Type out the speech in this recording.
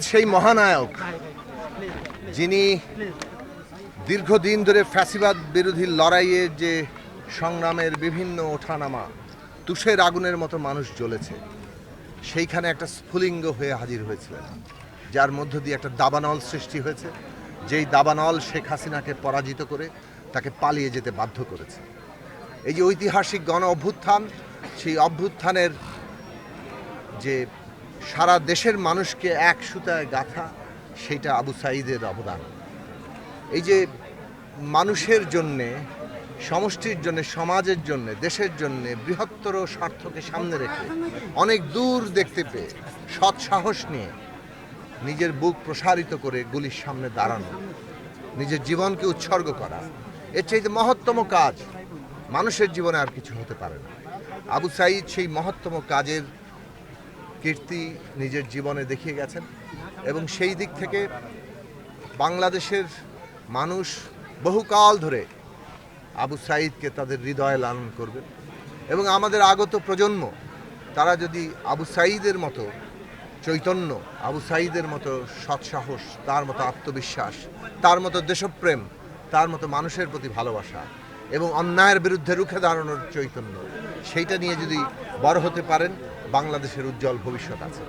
সেই মহানায়ক যিনি দীর্ঘদিন ধরে ফ্যাসিবাদ বিরোধী লড়াইয়ে যে সংগ্রামের বিভিন্ন ওঠানামা, তুষের আগুনের মতো মানুষ জ্বলেছে, সেইখানে একটা স্ফুলিঙ্গ হয়ে হাজির হয়েছিলেন, যার মধ্য দিয়ে একটা দাবানল সৃষ্টি হয়েছে, যেই দাবানল শেখ হাসিনাকে পরাজিত করে তাকে পালিয়ে যেতে বাধ্য করেছে। এই যে ঐতিহাসিক গণ অভ্যুত্থান সেই অভ্যুত্থানের যে সারা দেশের মানুষকে এক সুতায় গাথা সেইটা আবু সাইদের অবদান। এই যে মানুষের জন্যে, সমষ্টির জন্য, সমাজের জন্য, দেশের জন্য বৃহত্তর স্বার্থকে সামনে রেখে অনেক দূর দেখতে পেয়ে, সৎ সাহস নিয়ে নিজের বুক প্রসারিত করে গুলির সামনে দাঁড়ানো, নিজের জীবনকে উৎসর্গ করা, এর চাইতে মহত্তম কাজ মানুষের জীবনে আর কিছু হতে পারে না। আবু সাইদ সেই মহত্তম কাজের কীর্তি নিজের জীবনে দেখিয়ে গেছেন এবং সেই দিক থেকে বাংলাদেশের মানুষ বহুকাল ধরে আবু সাইদকে তাদের হৃদয়ে লালন করবে এবং আমাদের আগত প্রজন্ম, তারা যদি আবু সাইদের মতো চৈতন্য, আবু সাইদের মতো সৎসাহস, তার মতো আত্মবিশ্বাস, তার মতো দেশপ্রেম, তার মতো মানুষের প্রতি ভালোবাসা এবং অন্যায়ের বিরুদ্ধে রুখে দাঁড়ানোর চৈতন্য, সেইটা নিয়ে যদি বড় হতে পারেন বাংলাদেশের উজ্জ্বল ভবিষ্যৎ আছে।